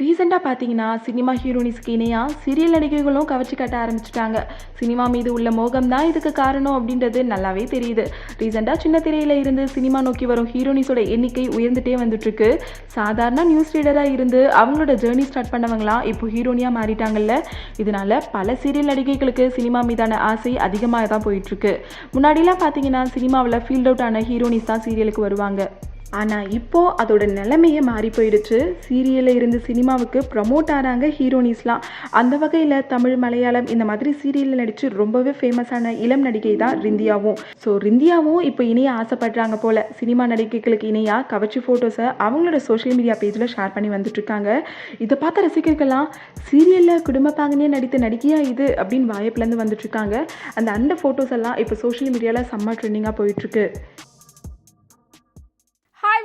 ரீசெண்டாக பார்த்தீங்கன்னா சினிமா ஹீரோனிஸ்க்கு இணையாக சீரியல் நடிகைகளும் கவர்ச்சி காட்ட ஆரம்பிச்சிட்டாங்க. சினிமா மீது உள்ள மோகம் தான் இதுக்கு காரணம் அப்படின்றது நல்லாவே தெரியுது. ரீசெண்டாக சின்ன திரையில இருந்து சினிமா நோக்கி வரும் ஹீரோனிஸோட எண்ணிக்கை உயர்ந்துட்டே வந்துட்டுருக்கு. சாதாரண நியூஸ் ரீடராக இருந்து அவங்களோட ஜேர்னி ஸ்டார்ட் பண்ணவங்களாம் இப்போ ஹீரோனியாக மாறிட்டாங்கல்ல. இதனால் பல சீரியல் நடிகைகளுக்கு சினிமா மீதான ஆசை அதிகமாக தான் போயிட்டுருக்கு. முன்னாடிலாம் பார்த்தீங்கன்னா சினிமாவில் ஃபீல்ட் அவுட் ஆன ஹீரோனிஸ் தான் சீரியலுக்கு வருவாங்க. ஆனால் இப்போ அதோட நிலைமையே மாறி போயிடுச்சு. சீரியலில் இருந்து சினிமாவுக்கு ப்ரமோட் ஆகிறாங்க ஹீரோனிஸ்லாம் அந்த வகையில் தமிழ் மலையாளம் இந்த மாதிரி சீரியலில் நடித்து ரொம்பவே ஃபேமஸான இளம் நடிகை தான் ரிந்தியாவும். ஸோ ரிந்தியாவும் இப்போ இணைய ஆசைப்படுறாங்க போல். சினிமா நடிகைகளுக்கு இணையாக கவர்ச்சி ஃபோட்டோஸை அவங்களோட சோஷியல் மீடியா பேஜில் ஷேர் பண்ணி வந்துட்டுருக்காங்க. இதை பார்த்த ரசிகர்கள்லாம் சீரியலில் குடும்ப பாங்கனே நடித்த நடிகையா இது? அப்படின்னு வாய்ப்புலேருந்து வந்துட்டுருக்காங்க. அந்த அந்த ஃபோட்டோஸ் எல்லாம் இப்போ சோஷியல் மீடியாவில் செம்ம ட்ரெண்டிங்காக போயிட்டுருக்கு.